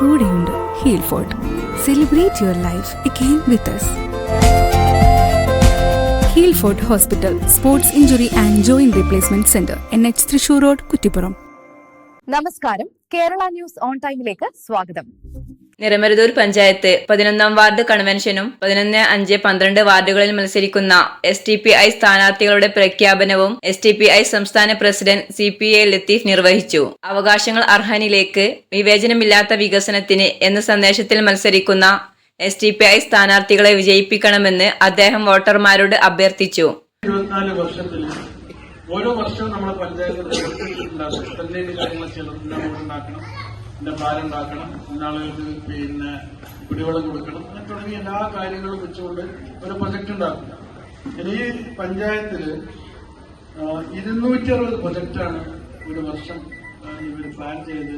കൂടെയുണ്ട് heal fort celebrate your life again with us. Heal fort hospital sports injury and joint replacement centre N H Thrissur road Kuttippuram. നമസ്കാരം. Kerala news on ടൈമിലേക്ക് സ്വാഗതം. നിറമരുതൂർ പഞ്ചായത്ത് പതിനൊന്നാം ward കൺവെൻഷനും പതിനൊന്ന് അഞ്ച് പന്ത്രണ്ട് വാർഡുകളിൽ മത്സരിക്കുന്ന എസ് ടി പി ഐ സ്ഥാനാർത്ഥികളുടെ പ്രഖ്യാപനവും എസ് ടി പി ഐ സംസ്ഥാന president C P A Latheef നിർവഹിച്ചു. അവകാശങ്ങൾ അർഹനിലേക്ക് വിവേചനമില്ലാത്ത വികസനത്തിന് എന്ന സന്ദേശത്തിൽ മത്സരിക്കുന്ന എസ് ടി പി ഐ സ്ഥാനാർത്ഥികളെ വിജയിപ്പിക്കണമെന്ന് അദ്ദേഹം വോട്ടർമാരോട് അഭ്യർത്ഥിച്ചു. ഓരോ വർഷവും നമ്മുടെ പഞ്ചായത്ത് പതിനേഴ് കാര്യങ്ങൾ ചിലർ ഉണ്ടാക്കണം. ഇന്ന പാലുണ്ടാക്കണം ആളുകൾക്ക് പിന്നെ കുടിവെള്ളം കൊടുക്കണം അങ്ങനെ തുടങ്ങിയ എല്ലാ കാര്യങ്ങളും വെച്ചുകൊണ്ട് ഒരു പ്രൊജക്ട് ഉണ്ടാക്കും ഇനി ഈ പഞ്ചായത്തിൽ ഇരുന്നൂറ്റി അറുപത് പ്രൊജക്റ്റാണ് ഒരു വർഷം ഇവർ പ്ലാൻ ചെയ്ത്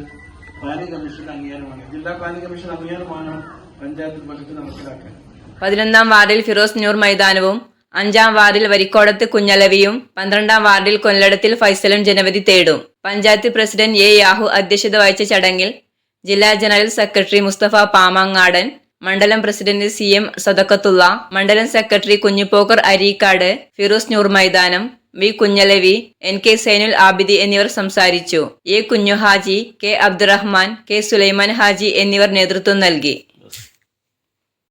പ്ലാനിംഗ് കമ്മീഷൻ അംഗീകാരമാണ് ജില്ലാ പ്ലാനിംഗ് കമ്മീഷൻ അംഗീകാരം വാങ്ങണം പഞ്ചായത്ത് പ്രൊജക്ട് നടപ്പിലാക്കാൻ. പതിനൊന്നാം വാർഡിൽ ഫിറോസ് നൂർ മൈതാനവും അഞ്ചാം വാർഡിൽ വരിക്കോടത്ത് കുഞ്ഞലവിയും പന്ത്രണ്ടാം വാർഡിൽ കൊല്ലടത്തിൽ ഫൈസലും ജനവധി തേടും. പഞ്ചായത്ത് പ്രസിഡന്റ് എ യാഹു അധ്യക്ഷത വഹിച്ച ചടങ്ങിൽ ജില്ലാ ജനറൽ സെക്രട്ടറി മുസ്തഫ പാമാങ്ങാടൻ മണ്ഡലം പ്രസിഡന്റ് സി എം സദക്കത്തുള്ള മണ്ഡലം secretary Kunjupokkar Areekkad Firoz Noor Maithanam V Kunjalavi N K Zainul Abidi എന്നിവർ സംസാരിച്ചു. A Kunju Haji K Abdurahman K Sulaiman Haji എന്നിവർ നേതൃത്വം നൽകി.